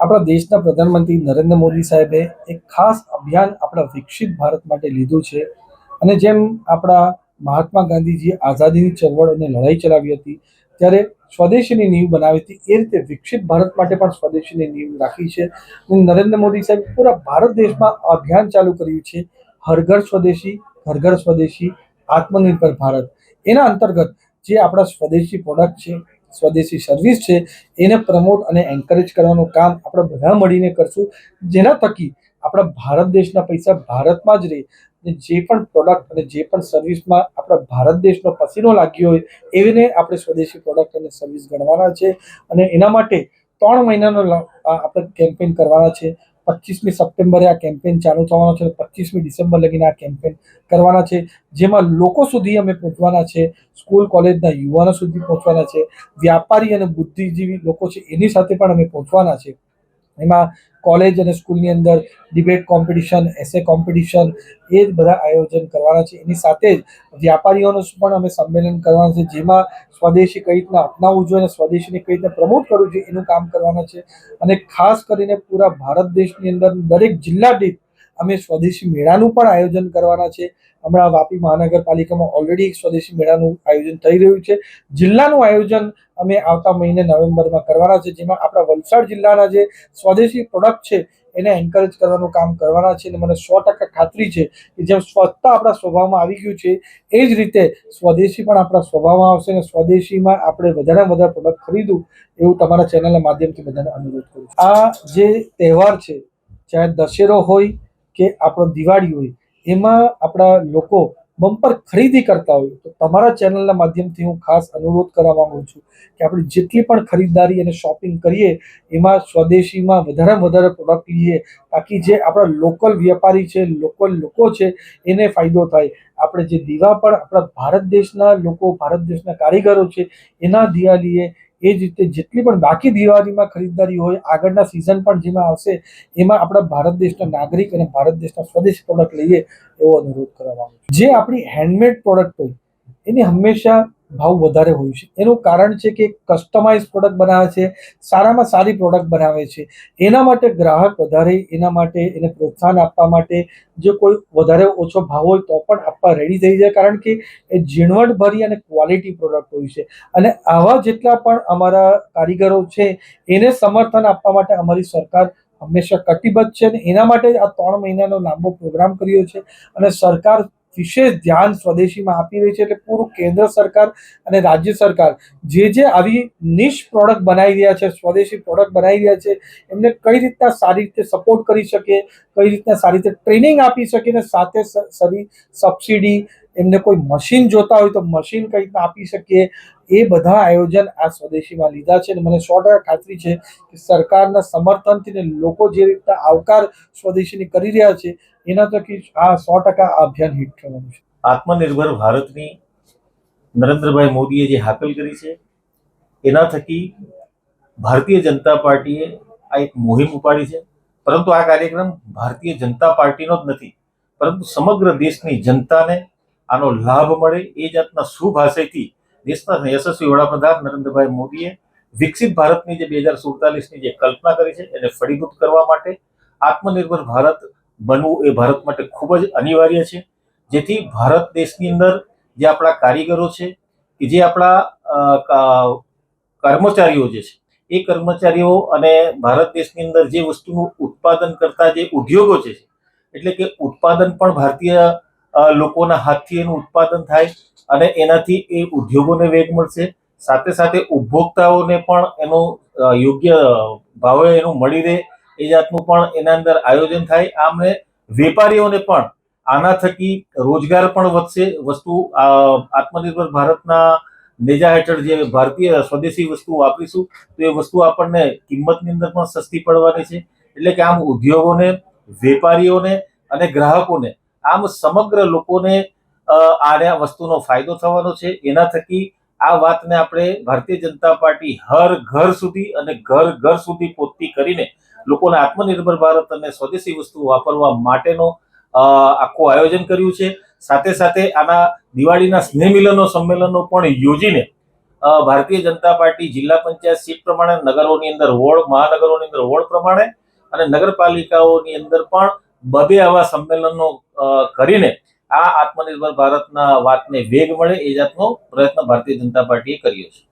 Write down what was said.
આપણા દેશના પ્રધાનમંત્રી નરેન્દ્ર મોદી સાહેબે એક ખાસ અભિયાન આપણા વિકસિત ભારત માટે લીધું છે. અને જેમ આપણા મહાત્મા ગાંધીજીએ આઝાદીની ચળવળ અને લડાઈ ચલાવી હતી, ત્યારે સ્વદેશીની નીવ બનાવી હતી. એ રીતે વિકસિત ભારત માટે પણ સ્વદેશીની નીવ રાખી છે. અને નરેન્દ્ર મોદી સાહેબ પૂરા ભારત દેશમાં અભિયાન ચાલુ કર્યું છે. હર ઘર સ્વદેશી ઘર સ્વદેશી, આત્મનિર્ભર ભારત. એના અંતર્ગત જે આપણા સ્વદેશી પ્રોડક્ટ છે સ્વદેશી સર્વિસ છે, એને પ્રમોટ અને એન્કરેજ કરવાનું કામ આપણે બધા મળીને કરશું. જેના થકી આપણા ભારત દેશના પૈસા ભારતમાં જ રહે. અને જે પણ પ્રોડક્ટ અને જે પણ સર્વિસમાં આપણા ભારત દેશનો પસીનો લાગ્યો હોય, એવીને આપણે સ્વદેશી પ્રોડક્ટ અને સર્વિસ ગણવાના છે. અને એના માટે ત્રણ મહિનાનો આપણે કેમ્પેન કરવાના છે. પચીસમી સપ્ટેમ્બરે આ કેમ્પેન ચાલુ થવાનો છે પચીસમી ડિસેમ્બર લગીને આ કેમ્પેન કરવાના છે. જેમાં લોકો સુધી અમે પહોંચવાના છે સ્કૂલ કોલેજના યુવાનો સુધી પહોંચવાના છે, વ્યાપારી અને બુદ્ધિજીવી લોકો છે એની સાથે પણ અમે પહોંચવાના છે. એમાં કોલેજ અને સ્કૂલની અંદર ડિબેટ કોમ્પિટિશન એસે કોમ્પિટિશન એ જ બધા આયોજન કરવાના છે. એની સાથે જ વ્યાપારીઓનું પણ અમે સંમેલન કરવાના છે, જેમાં સ્વદેશી કઈ રીતના અપનાવવું જોઈએ અને સ્વદેશીને કઈ રીતના પ્રમોટ કરવું જોઈએ એનું કામ કરવાના છે. અને ખાસ કરીને પૂરા ભારત દેશની અંદર દરેક જિલ્લા દીઠ અમે સ્વદેશી મેળાનું પણ આયોજન કરવાના છે. હમણાં વાપી મહાનગરપાલિકામાં ઓલરેડી એક સ્વદેશી મેળાનું આયોજન થઈ રહ્યું છે. જિલ્લાનું આયોજન અમે આવતા મહિને નવેમ્બરમાં કરવાના છે. જેમાં આપણા વલસાડ જિલ્લાના જે સ્વદેશી પ્રોડક્ટ છે, એને એન્કરેજ કરવાનું કામ કરવાના છે અને મને સો ટકા ખાતરી છે કે જેમ સ્વચ્છતા આપણા સ્વભાવમાં આવી ગયું છે, એ જ રીતે સ્વદેશી પણ આપણા સ્વભાવમાં આવશે અને સ્વદેશીમાં આપણે વધારે વધારે પ્રોડક્ટ ખરીદવું એવું તમારા ચેનલના માધ્યમથી બધાને અનુરોધ કરું આ જે તહેવાર છે, ચાહે દશેરો હોય કે આપણો દિવાળી હોય, એમાં આપણા લોકો બમ્પર ખરીદી કરતા હોય. તો તમારા ચેનલના માધ્યમથી હું ખાસ અનુરોધ કરવા માંગુ છું કે આપણે જેટલી પણ ખરીદદારી અને શોપિંગ કરીએ, એમાં સ્વદેશીમાં વધારેમાં વધારે પ્રોડક્ટ લઈએ તાકી જે આપણા લોકલ વેપારી છે લોકલ લોકો છે, એને ફાયદો થાય. આપણે જે દીવા પણ આપણા ભારત દેશના લોકો, ભારત દેશના કારીગરો છે, એના લઈએ એ જ રીતે જેટલી પણ બાકી દિવાળીમાં ખરીદદારી હોય, આગળના સિઝન પણ જેમાં આવશે, એમાં આપણા ભારત દેશના નાગરિક અને ભારત દેશના સ્વદેશી પ્રોડક્ટ લઈએ એવો અનુરોધ કરવા માંગુ છું. જે આપણી હેન્ડમેડ પ્રોડક્ટ હોય એની હંમેશા ભાવ વધારે હોય છે. એનું કારણ છે કે કસ્ટમાઇઝ પ્રોડક્ટ બનાવે છે, સારામાં સારી પ્રોડક્ટ બનાવે છે. એના માટે ગ્રાહક વધારે, એના માટે એને પ્રોત્સાહન આપવા માટે જો કોઈ વધારે ઓછો ભાવ હોય તો પણ આપવા રેડી થઈ જાય. કારણ કે એ ઝીણવટભરી અને ક્વોલિટી પ્રોડક્ટ હોય છે. અને આવા જેટલા પણ અમારા કારીગરો છે, એને સમર્થન આપવા માટે અમારી સરકાર હંમેશા કટિબદ્ધ છે અને એના માટે આ ત્રણ મહિનાનો લાંબો પ્રોગ્રામ કર્યો છે. અને સરકાર વિશેષ ધ્યાન સ્વદેશીમાં આપી રહી છે એટલે પૂરું કેન્દ્ર સરકાર અને રાજ્ય સરકાર જે જે આવી નિશ પ્રોડક્ટ બનાવી રહ્યા છે, સ્વદેશી પ્રોડક્ટ બનાવી રહ્યા છે, એમને કઈ રીતના સારી રીતે સપોર્ટ કરી શકે, કઈ રીતના સારી રીતે ટ્રેનિંગ આપી શકે ને સાથે સારી સબસિડી એમને કોઈ મશીન જોતા હોય તો મશીન કઈ રીતના આપી શકીએ? એ બધા આયોજન આ સ્વદેશીમાં લીધા છે અને મને સો ટકા ખાતરી છે કે સરકારના સમર્થનથી ને લોકો જે રીતના આવકાર સ્વદેશીની કરી રહ્યા છે, એના થકી આ સો ટકા અભિયાન હિટ થવાનું છે. આત્મનિર્ભર ભારતની નરેન્દ્રભાઈ મોદીએ જે હાકલ કરી છે, એના થકી ભારતીય જનતા પાર્ટીએ આ એક મુહિમ ઉપાડી છે. પરંતુ આ કાર્યક્રમ ભારતીય જનતા પાર્ટીનો જ નથી, પરંતુ સમગ્ર દેશની જનતાને આનો લાભ મળે એ જાતના શુભ આશયથી દેશના યશસ્વી વડાપ્રધાન નરેન્દ્રભાઈ મોદીએ વિકસિત ભારતની જે બે હજાર સુડતાલીસની જે કલ્પના કરી છે એને ફળીભૂત કરવા માટે આત્મનિર્ભર ભારત બનવું એ ભારત માટે ખૂબ જ અનિવાર્ય છે. જેથી ભારત દેશની અંદર જે આપણા કારીગરો છે કે જે આપણા કર્મચારીઓ જે છે, એ કર્મચારીઓ અને ભારત દેશની અંદર જે વસ્તુનું ઉત્પાદન કરતા જે ઉદ્યોગો છે, એટલે કે ઉત્પાદન પણ ભારતીય લોકોના હાથથી એનું ઉત્પાદન થાય અને એનાથી એ ઉદ્યોગોને વેગ મળશે. સાથે સાથે ઉપભોક્તાઓને પણ એનો યોગ્ય ભાવે એનું મળી રહે એ જાતનું પણ એના અંદર આયોજન થાય. આમને વેપારીઓને પણ આના થકી રોજગાર પણ વધશે. વસ્તુ આત્મનિર્ભર ભારતના નેજા હેઠળ જે ભારતીય સ્વદેશી વસ્તુ વાપરીશું, તો એ વસ્તુ આપણને કિંમતની અંદર પણ સસ્તી પડવાની છે. એટલે કે આમ ઉદ્યોગોને, વેપારીઓને અને ગ્રાહકોને આમ સમગ્ર લોકોને આને આ વસ્તુનો ફાયદો થવાનો છે. એના થકી આ વાતને આપણે ભારતીય જનતા પાર્ટી હર ઘર સુધી અને ઘર ઘર સુધી પહોંચતી કરીને લોકોને આત્મનિર્ભર ભારત અને સ્વદેશી વસ્તુ વાપરવા માટેનો આખું આયોજન કર્યું છે. સાથે સાથે આના દિવાળીના સ્નેહ મિલનો સંમેલનો પણ યોજીને ભારતીય જનતા પાર્ટી જિલ્લા પંચાયત સીટ પ્રમાણે, નગરોની અંદર વોર્ડ, મહાનગરોની અંદર વોર્ડ પ્રમાણે અને નગરપાલિકાઓની અંદર પણ બબે આવા સંમેલનો કરીને આ આત્મનિર્ભર ભારતના વાતને વેગ મળે એ જાતનો પ્રયત્ન ભારતીય જનતા પાર્ટીએ કર્યો છે.